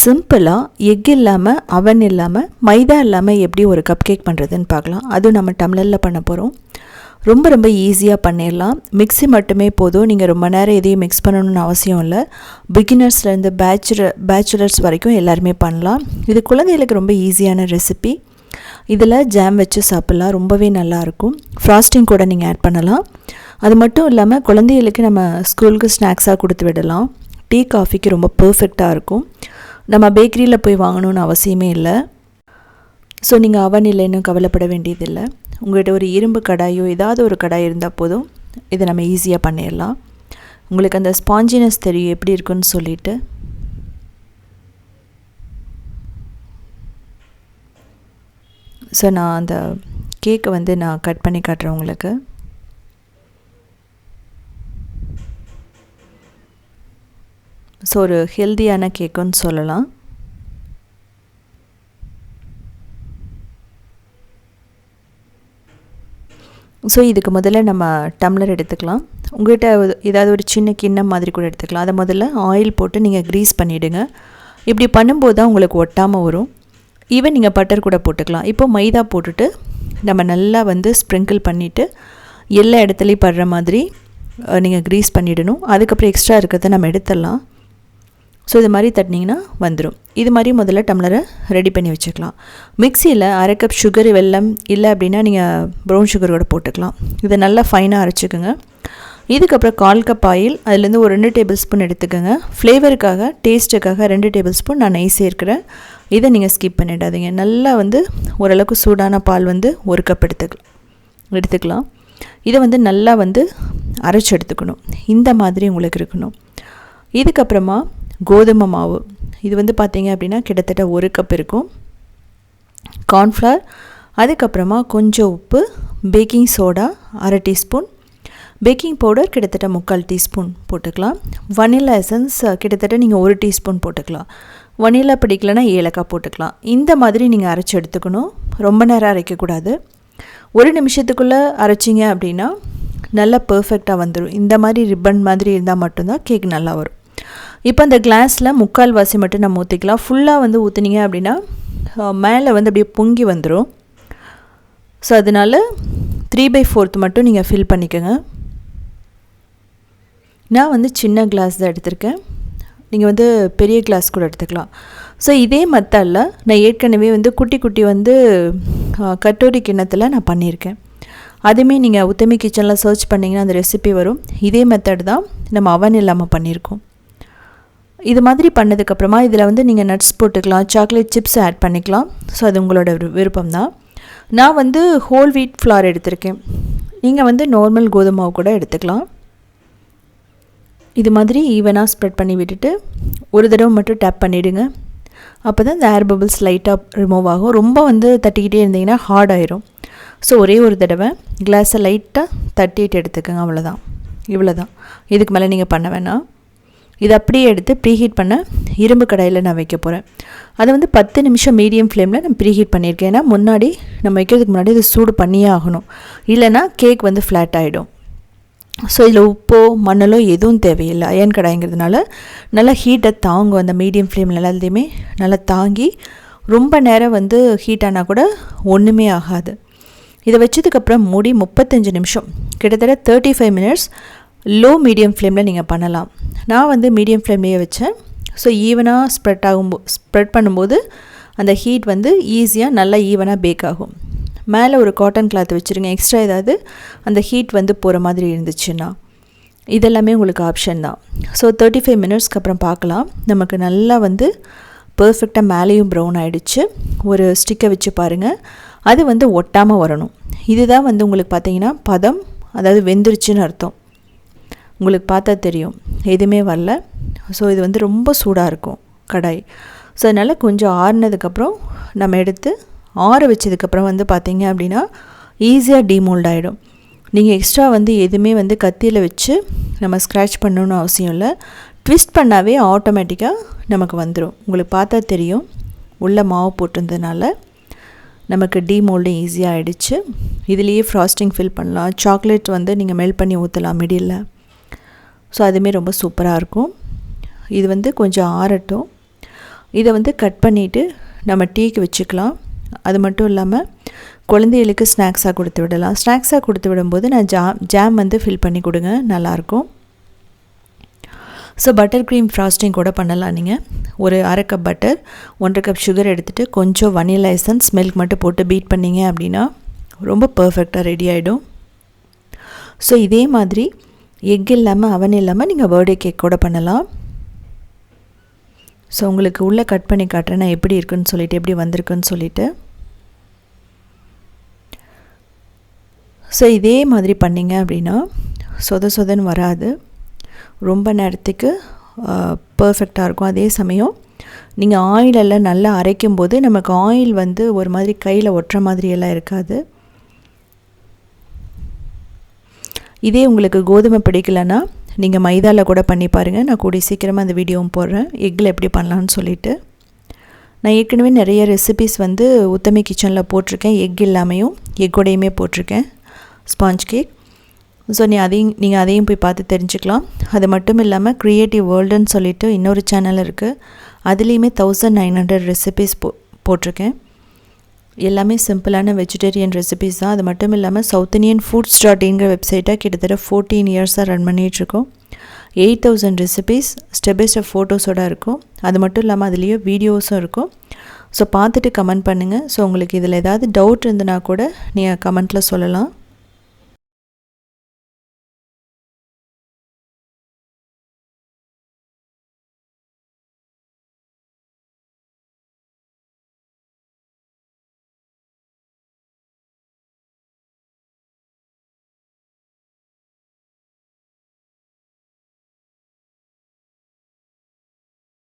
சிம்பிளாக எக் இல்லாமல் அவன் இல்லாமல் மைதா இல்லாமல் எப்படி ஒரு கப் கேக் பண்ணுறதுன்னு பார்க்கலாம். அதுவும் நம்ம டம்ளரில் பண்ண போகிறோம் ரொம்ப ரொம்ப ஈஸியாக பண்ணிடலாம். மிக்ஸி மட்டுமே போதும். நீங்கள் ரொம்ப நேரம் எதையும் மிக்ஸ் பண்ணணும்னு அவசியம் இல்லை. பிகினர்ஸ்லேருந்து பேச்சுலர் பேச்சுலர்ஸ் வரைக்கும் எல்லாருமே பண்ணலாம். இது குழந்தைகளுக்கு ரொம்ப ஈஸியான ரெசிபி இதில் ஜாம் வச்சு சாப்பிட்லாம். ரொம்பவே நல்லாயிருக்கும் ஃப்ராஸ்டிங் கூட நீங்கள் ஆட் பண்ணலாம். அது மட்டும் இல்லாமல் குழந்தைகளுக்கு நம்ம ஸ்கூலுக்கு ஸ்நாக்ஸாக கொடுத்து விடலாம். டீ காஃபிக்கு ரொம்ப பர்ஃபெக்டாக இருக்கும். நம்ம பேக்கரியில் போய் வாங்கணும்னு அவசியமே இல்லை. ஸோ நீங்கள் அவன் இல்லைன்னு கவலைப்பட வேண்டியதில்லை. உங்கள்கிட்ட ஒரு இரும்பு கடாயோ ஏதாவது ஒரு கடாய் இருந்தால் போதும். இதை நம்ம ஈஸியாக பண்ணிடலாம். உங்களுக்கு அந்த ஸ்பாஞ்சினஸ் தெரியும் எப்படி இருக்குன்னு சொல்லிட்டு. ஸோ நான் அந்த கேக்கை வந்து நான் கட் பண்ணி காட்டுறேன் உங்களுக்கு. ஸோ ஒரு ஹெல்த்தியான கேக்குன்னு சொல்லலாம். ஸோ இதுக்கு முதல்ல நம்ம டம்ளர் எடுத்துக்கலாம். உங்கள்கிட்ட ஏதாவது ஒரு சின்ன கிண்ணம் மாதிரி கூட எடுத்துக்கலாம். அதை முதல்ல ஆயில் போட்டு நீங்கள் க்ரீஸ் பண்ணிவிடுங்க இப்படி பண்ணும்போது தான் உங்களுக்கு ஒட்டாமல் வரும். ஈவன் நீங்கள் பட்டர் கூட போட்டுக்கலாம். இப்போ மைதா போட்டுட்டு நம்ம நல்லா வந்து ஸ்ப்ரிங்கிள் பண்ணிவிட்டு எல்லா இடத்துலையும் படுற மாதிரி நீங்கள் க்ரீஸ் பண்ணிவிடணும் அதுக்கப்புறம் எக்ஸ்ட்ரா இருக்கிறத நம்ம எடுத்துடலாம். ஸோ இது மாதிரி தட்டினீங்கன்னா வந்துடும் இது மாதிரி முதல்ல டம்ளரை ரெடி பண்ணி வச்சுக்கலாம். மிக்சியில் அரை கப் சுகர் வெல்லம் இல்லை அப்படின்னா நீங்கள் ப்ரௌன் சுகர் கூட போட்டுக்கலாம். இதை நல்லா ஃபைனாக அரைச்சிக்கோங்க. இதுக்கப்புறம் கால் கப் ஆயில் அதுலேருந்து ஒரு ரெண்டு டேபிள் ஸ்பூன் எடுத்துக்கோங்க. ஃப்ளேவருக்காக டேஸ்ட்டுக்காக ரெண்டு டேபிள் ஸ்பூன் நான் நெய் சேர்க்கிறேன். இதை நீங்கள் ஸ்கிப் பண்ணிடாதீங்க. நல்லா வந்து ஓரளவுக்கு சூடான பால் வந்து ஒரு கப் எடுத்துக்கலாம் எடுத்துக்கலாம். இதை வந்து நல்லா வந்து அரைச்சி எடுத்துக்கணும். இந்த மாதிரி உங்களுக்கு இருக்கணும். இதுக்கப்புறமா கோதுமை மாவு. இது வந்து பார்த்திங்க அப்படின்னா கிட்டத்தட்ட ஒரு கப் இருக்கும். கார்ன்ஃப்ளவர் அதுக்கப்புறமா கொஞ்சம் உப்பு பேக்கிங் சோடா அரை டீஸ்பூன் பேக்கிங் பவுடர் கிட்டத்தட்ட முக்கால் டீஸ்பூன் போட்டுக்கலாம். வனிலா எசன்ஸ் கிட்டத்தட்ட நீங்கள் ஒரு டீஸ்பூன் போட்டுக்கலாம். வனிலா பிடிக்கலனா ஏலக்காய் போட்டுக்கலாம். இந்த மாதிரி நீங்கள் அரைச்சி எடுத்துக்கணும். ரொம்ப நேரம் அரைக்கக்கூடாது ஒரு நிமிஷத்துக்குள்ளே அரைச்சிங்க அப்படின்னா நல்லா பர்ஃபெக்டாக வந்துடும் இந்த மாதிரி ரிப்பன் மாதிரி இருந்தால் மட்டும்தான் கேக் நல்லா வரும். இப்போ அந்த கிளாஸில் முக்கால் வாசி மட்டும் நம்ம ஊற்றிக்கலாம் ஃபுல்லாக வந்து ஊற்றுனீங்க அப்படின்னா மேலே வந்து அப்படியே பொங்கி வந்துடும் ஸோ அதனால் த்ரீ பை ஃபோர்த் மட்டும் நீங்கள் ஃபில் பண்ணிக்கோங்க. நான் வந்து சின்ன கிளாஸ் தான் எடுத்திருக்கேன். நீங்கள் வந்து பெரிய கிளாஸ் கூட எடுத்துக்கலாம். ஸோ இதே மெத்தடில் நான் ஏற்கனவே வந்து குட்டி குட்டி வந்து கட்டோரி கிண்ணத்தில் நான் பண்ணியிருக்கேன். அதுவுமே நீங்கள் உத்தமி கிச்சனில் சர்ச் பண்ணிங்கன்னா அந்த ரெசிபி வரும். இதே மெத்தட் தான் நம்ம அவன் இல்லாமல் பண்ணியிருக்கோம். இது மாதிரி பண்ணதுக்கப்புறமா இதில் வந்து நீங்கள் நட்ஸ் போட்டுக்கலாம் சாக்லேட் சிப்ஸ் ஆட் பண்ணிக்கலாம். ஸோ அது உங்களோட விருப்பம் தான் நான் வந்து ஹோல் வீட் ஃப்ளார் எடுத்திருக்கேன். நீங்கள் வந்து நார்மல் கோதுமாவு கூட எடுத்துக்கலாம். இது மாதிரி ஈவனாக ஸ்ப்ரெட் பண்ணி விட்டுட்டு ஒரு தடவை மட்டும் டேப் பண்ணிவிடுங்க அப்போ தான் இந்த ஏர் பபிள்ஸ் லைட்டாக ரிமூவ் ஆகும். ரொம்ப வந்து தட்டிக்கிட்டே இருந்தீங்கன்னா ஹார்ட் ஆயிரும். ஸோ ஒரே ஒரு தடவை கிளாஸை லைட்டாக தட்டிட்டு எடுத்துக்கோங்க. அவ்வளோதான் இவ்வளோ தான் இதுக்கு மேலே நீங்கள் பண்ண வேணாம். இதை அப்படியே எடுத்து ப்ரீஹீட் பண்ண இரும்பு கடாயில் நான் வைக்க போகிறேன் அதை வந்து பத்து நிமிஷம் மீடியம் ஃப்ளேமில் நான் ப்ரீஹீட் பண்ணியிருக்கேன். ஏன்னா முன்னாடி நம்ம வைக்கிறதுக்கு முன்னாடி இது சூடு பண்ணியே ஆகணும். இல்லைனா கேக் வந்து ஃப்ளாட் ஆகிடும் ஸோ இதில் உப்போ மண்ணலோ எதுவும் தேவையில்லை. அயன் கடாய்ங்கிறதுனால நல்லா ஹீட்டை தாங்கும். அந்த மீடியம் ஃப்ளேமில் எல்லாத்தையுமே நல்லா தாங்கி ரொம்ப நேரம் வந்து ஹீட் ஆனால் கூட ஒன்றுமே ஆகாது. இதை வச்சதுக்கப்புறம் மூடி முப்பத்தஞ்சு நிமிஷம். கிட்டத்தட்ட thirty five minutes low medium ஃப்ளேமில் நீங்கள் பண்ணலாம். நான் வந்து மீடியம் ஃப்ளேம்லேயே வச்சேன். ஸோ ஈவனாக ஸ்ப்ரெட் ஆகும்போ ஸ்ப்ரெட் பண்ணும்போது அந்த ஹீட் வந்து ஈஸியாக நல்லா ஈவனாக பேக் ஆகும். மேலே ஒரு காட்டன் கிளாத் வச்சுருங்க. எக்ஸ்ட்ரா ஏதாவது அந்த ஹீட் வந்து போகிற மாதிரி இருந்துச்சுன்னா இதெல்லாமே உங்களுக்கு ஆப்ஷன் தான். ஸோ தேர்ட்டி ஃபைவ் மினிட்ஸ்க்கு அப்புறம் பார்க்கலாம். நமக்கு நல்லா வந்து பர்ஃபெக்டாக மேலேயும் ப்ரௌன் ஆகிடுச்சு ஒரு ஸ்டிக்கை வச்சு பாருங்கள் அது வந்து ஒட்டாமல் வரணும். இதுதான் வந்து உங்களுக்கு பார்த்தீங்கன்னா பதம் அதாவது வெந்துருச்சுன்னு அர்த்தம். உங்களுக்கு பார்த்தா தெரியும். எதுவுமே வரல. ஸோ இது வந்து ரொம்ப சூடாக இருக்கும் கடாய். ஸோ அதனால் கொஞ்சம் ஆறுனதுக்கப்புறம் நம்ம எடுத்து ஆற வச்சதுக்கப்புறம் வந்து பார்த்திங்க அப்படின்னா ஈஸியாக டீமோல்ட் ஆகிடும் நீங்கள் எக்ஸ்ட்ரா வந்து எதுவுமே வந்து கத்தியில் வச்சு நம்ம ஸ்க்ராட்ச் பண்ணணும்னு அவசியம் இல்லை. ட்விஸ்ட் பண்ணாவே ஆட்டோமேட்டிக்காக நமக்கு வந்துடும் உங்களுக்கு பார்த்தா தெரியும். உள்ளே மாவு போட்டிருந்ததுனால நமக்கு டீமோல்டும் ஈஸியாக ஆகிடுச்சு இதுலேயே ஃப்ராஸ்டிங் ஃபில் பண்ணலாம். சாக்லேட் வந்து நீங்கள் மெல்ட் பண்ணி ஊற்றலாம் மிடில் ஸோ அதுவுமே ரொம்ப சூப்பராக இருக்கும். இது வந்து கொஞ்சம் ஆறட்டும். இதை வந்து கட் பண்ணிவிட்டு நம்ம டீக்கு வச்சுக்கலாம். அது மட்டும் இல்லாமல் குழந்தைகளுக்கு ஸ்நாக்ஸாக கொடுத்து விடலாம். ஸ்நாக்ஸாக கொடுத்து விடும்போது நான் ஜாம் ஜாம் வந்து ஃபில் பண்ணி கொடுங்க. நல்லாயிருக்கும். ஸோ பட்டர் க்ரீம் ஃப்ராஸ்டிங் கூட பண்ணலாம் நீங்கள் ஒரு அரை கப் பட்டர் ஒன்றரை கப் சுகர் எடுத்துகிட்டு கொஞ்சம் வனிலா எசன்ஸ் மில்க் மட்டும் போட்டு பீட் பண்ணிங்க அப்படின்னா ரொம்ப பர்ஃபெக்டாக ரெடி ஆகிடும் ஸோ இதே மாதிரி எக் இல்லாமல் அவன் இல்லாமல் நீங்கள் பர்த்டே கேக் கூட பண்ணலாம். ஸோ உங்களுக்கு உள்ளே கட் பண்ணி காட்டுறேன் நான் எப்படி இருக்குன்னு சொல்லிவிட்டு எப்படி வந்திருக்குன்னு சொல்லிவிட்டு ஸோ இதே மாதிரி பண்ணிங்க அப்படின்னா சொத சொதன்னு வராது. ரொம்ப நேரத்துக்கு பர்ஃபெக்டாக இருக்கும். அதே சமயம் நீங்கள் ஆயிலெல்லாம் நல்லா அரைக்கும் போது நமக்கு ஆயில் வந்து ஒரு மாதிரி கையில் ஒட்டுற மாதிரியெல்லாம் இருக்காது. இதே உங்களுக்கு கோதுமை பிடிக்கலன்னா நீங்கள் மைதாவில் கூட பண்ணி பாருங்கள் நான் கூடிய சீக்கிரமாக அந்த வீடியோவும் போடுறேன். எக்கில் எப்படி பண்ணலான்னு சொல்லிவிட்டு நான் ஏற்கனவே நிறைய ரெசிபிஸ் வந்து உத்தமி கிச்சனில் போட்டிருக்கேன். எக் இல்லாமையும் எக்கோடையுமே போட்டிருக்கேன். ஸ்பாஞ்ச் கேக் ஸோ நீ அதையும் நீங்கள் அதையும் போய் பார்த்து தெரிஞ்சுக்கலாம். அது மட்டும் இல்லாமல் க்ரியேட்டிவ் வேர்ல்டுன்னு சொல்லிட்டு இன்னொரு சேனல் இருக்குது அதுலேயுமே தௌசண்ட் நைன் ஹண்ட்ரட் ரெசிபிஸ் போ போட்டிருக்கேன். எல்லாமே சிம்பிளான வெஜிடேரியன் ரெசிபிஸ் தான். அது மட்டும் இல்லாமல் சவுத் இண்டியன் ஃபுட்ஸ் டாட் இன்கிற வெப்சைட்டாக கிட்டத்தட்ட ஃபோர்டீன் இயர்ஸாக ரன் பண்ணிகிட்ருக்கோம் eight thousand recipes step by step ஃபோட்டோஸோடு இருக்கும். அது மட்டும் இல்லாமல் அதுலேயே வீடியோஸும் இருக்கும். ஸோ பார்த்துட்டு கமெண்ட் பண்ணுங்கள் ஸோ உங்களுக்கு இதில் ஏதாவது டவுட் இருந்தனா கூட நீங்கள் கமெண்ட்டில் சொல்லலாம்.